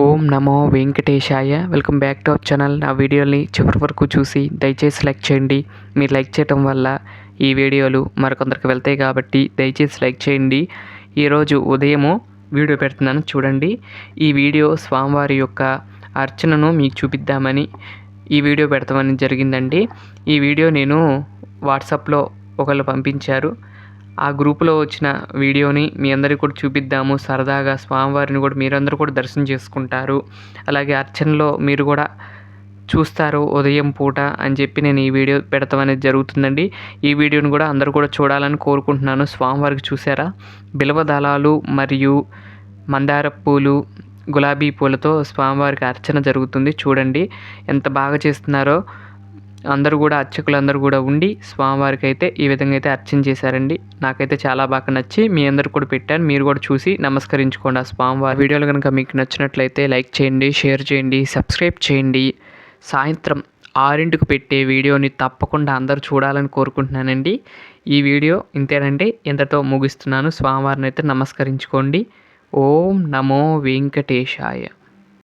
ఓం నమో వెంకటేశాయ. Welcome back to our channel. నా వీడియోని చివరి వరకు చూసి దయచేసి లైక్ చేయండి. మీరు లైక్ చేయటం వల్ల ఈ వీడియోలు మరికొందరికి వెళ్తాయి కాబట్టి దయచేసి లైక్ చేయండి. ఈరోజు ఉదయము వీడియో పెడుతున్నాను చూడండి. ఈ వీడియో స్వామివారి యొక్క అర్చనను మీకు చూపిద్దామని ఈ వీడియో పెడతామని జరిగిందండి. ఈ వీడియో నేను వాట్సాప్లో ఒకళ్ళు పంపించారు. ఆ గ్రూపులో వచ్చిన వీడియోని మీ అందరికీ కూడా చూపిద్దాము. సరదాగా స్వామివారిని కూడా మీరందరూ కూడా దర్శనం చేసుకుంటారు. అలాగే అర్చనలో మీరు కూడా చూస్తారు ఉదయం పూట అని చెప్పి నేను ఈ వీడియో పెడతాం అనేది జరుగుతుందండి. ఈ వీడియోని కూడా అందరూ కూడా చూడాలని కోరుకుంటున్నాను. స్వామివారికి చూసారా? బిలవదళాలు మరియు మందార పూలు గులాబీ పూలతో స్వామివారికి అర్చన జరుగుతుంది. చూడండి ఎంత బాగా చేస్తున్నారో. అందరూ కూడా అర్చకులందరూ కూడా ఉండి స్వామివారికి అయితే ఈ విధంగా అయితే అర్చన చేశారండి. నాకైతే చాలా బాగా నచ్చి మీ అందరు కూడా పెట్టాను మీరు కూడా చూసి నమస్కరించుకోండి ఆ స్వామివారి వీడియోలు కనుక మీకు నచ్చినట్లయితే లైక్ చేయండి షేర్ చేయండి సబ్స్క్రైబ్ చేయండి. సాయంత్రం ఆరింటికి పెట్టే వీడియోని తప్పకుండా అందరూ చూడాలని కోరుకుంటున్నానండి. ఈ వీడియో ఇంతేనండి. ఇంతతో ముగిస్తున్నాను. స్వామివారిని అయితే నమస్కరించుకోండి. ఓం నమో వెంకటేశాయ.